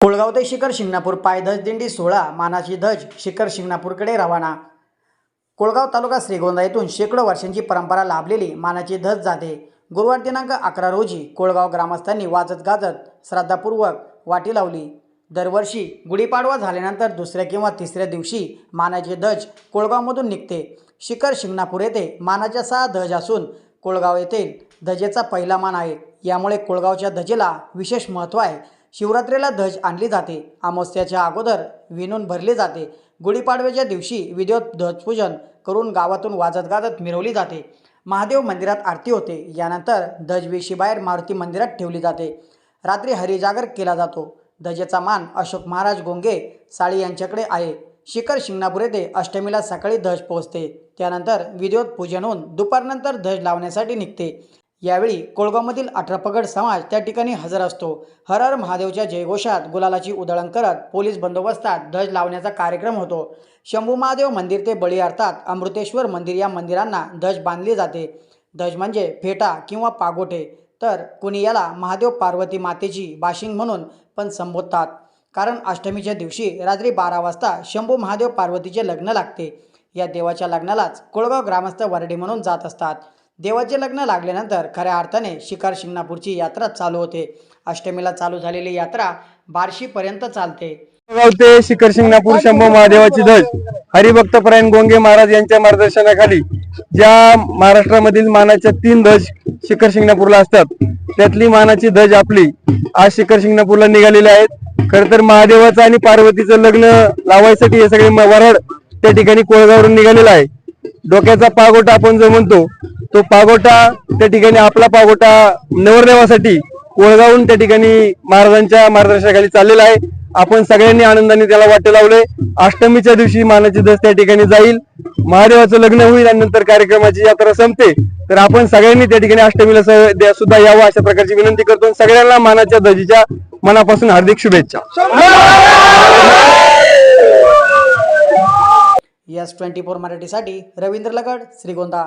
कोळगाव ते शिखर शिंगणापूर पायधज दिंडी सोहळा मानाची धज शिखर शिंगणापूरकडे रवाना. कोळगाव तालुका श्रीगोंदा येथून शेकडो वर्षांची परंपरा लाभलेली मानाची धज जाते. गुरुवार दिनांक अकरा रोजी कोळगाव ग्रामस्थांनी वाजत गाजत श्रद्धापूर्वक वाटी लावली. दरवर्षी गुढीपाडवा झाल्यानंतर दुसऱ्या किंवा तिसऱ्या दिवशी मानाची धज कोळगावमधून निघते. शिखर शिंगणापूर येथे मानाच्या सहा धज असून कोळगाव येथे धजेचा पहिला मान आहे. यामुळे कोळगावच्या धजेला विशेष महत्त्व आहे. शिवरात्रीला धज आणली जाते. अमावस्याच्या अगोदर विणून भरली जाते. गुढीपाडव्याच्या दिवशी विधिवत ध्वजपूजन करून गावातून वाजत गाजत मिरवली जाते. महादेव मंदिरात आरती होते. यानंतर ध्वजवेशीबाहेर मारुती मंदिरात ठेवली जाते. रात्री हरिजागर केला जातो. ध्वजेचा मान अशोक महाराज गोंगे साळी यांच्याकडे आहे. शिखर शिंगणापूर येथे अष्टमीला सकाळी ध्वज पोहोचते. त्यानंतर विधिवत पूजन होऊन दुपारनंतर ध्वज लावण्यासाठी निघते. यावेळी कोळगावमधील अठरापगड समाज त्या ठिकाणी हजर असतो. हर हर महादेवच्या जयघोषात गुलालाची उधळण करत पोलीस बंदोबस्तात ध्वज लावण्याचा कार्यक्रम होतो. शंभू महादेव मंदिर ते बळी अर्थात अमृतेश्वर मंदिर या मंदिरांना ध्वज बांधली जाते. ध्वज म्हणजे फेटा किंवा पागोटे. तर कुणी याला महादेव पार्वती मातेची बाशिंग म्हणून पण संबोधतात. कारण अष्टमीच्या दिवशी रात्री बारा वाजता शंभू महादेव पार्वतीचे लग्न लागते. या देवाच्या लग्नालाच कोळगाव ग्रामस्थ वरडी म्हणून जात असतात. देवाचे लग्न लागल्यानंतर खऱ्या अर्थाने शिकार शिंगणापूरची यात्रा चालू होते. अष्टमीला चालू झालेली यात्रा बार्शीपर्यंत चालते. गाव ते शिखर शिंगणापूर शंभू महादेवाची ध्वज. हरिभक्तपरायण गोंगे महाराज यांच्या मार्गदर्शनाखाली ज्या महाराष्ट्रामधील मानाच्या तीन ध्वज शिखर शिंगणापूरला असतात त्यातली मानाची ध्वज आपली आज शिखर शिंगणापूरला निघालेली आहेत. खर तर महादेवाचं आणि पार्वतीचं लग्न लावायसाठी हे सगळे वरड वराड त्या ठिकाणी कोळगावरून निघालेलं आहे. डोक्याचा पागोटा आपण जो म्हणतो तो पागोटा त्या ठिकाणी आपला पागोटा नवरदेवासाठी कोळगावून त्या ठिकाणी महाराजांच्या मार्गदर्शनाखाली चाललेला आहे. आपण सगळ्यांनी आनंदाने त्याला वाटे लावले. अष्टमीच्या दिवशी मानाची दस त्या ठिकाणी जाईल. महादेवाचं लग्न होईल आणि नंतर कार्यक्रमाची यात्रा संपते. तर आपण सगळ्यांनी त्या ठिकाणी अष्टमीला सुद्धा यावं अशा प्रकारची विनंती करतो सगळ्यांना मानाच्या दजीच्या मनापासून हार्दिक शुभेच्छा. यस ट्वेंटी फोर मराठीसाठी रवींद्र लगड श्रीगोंदा.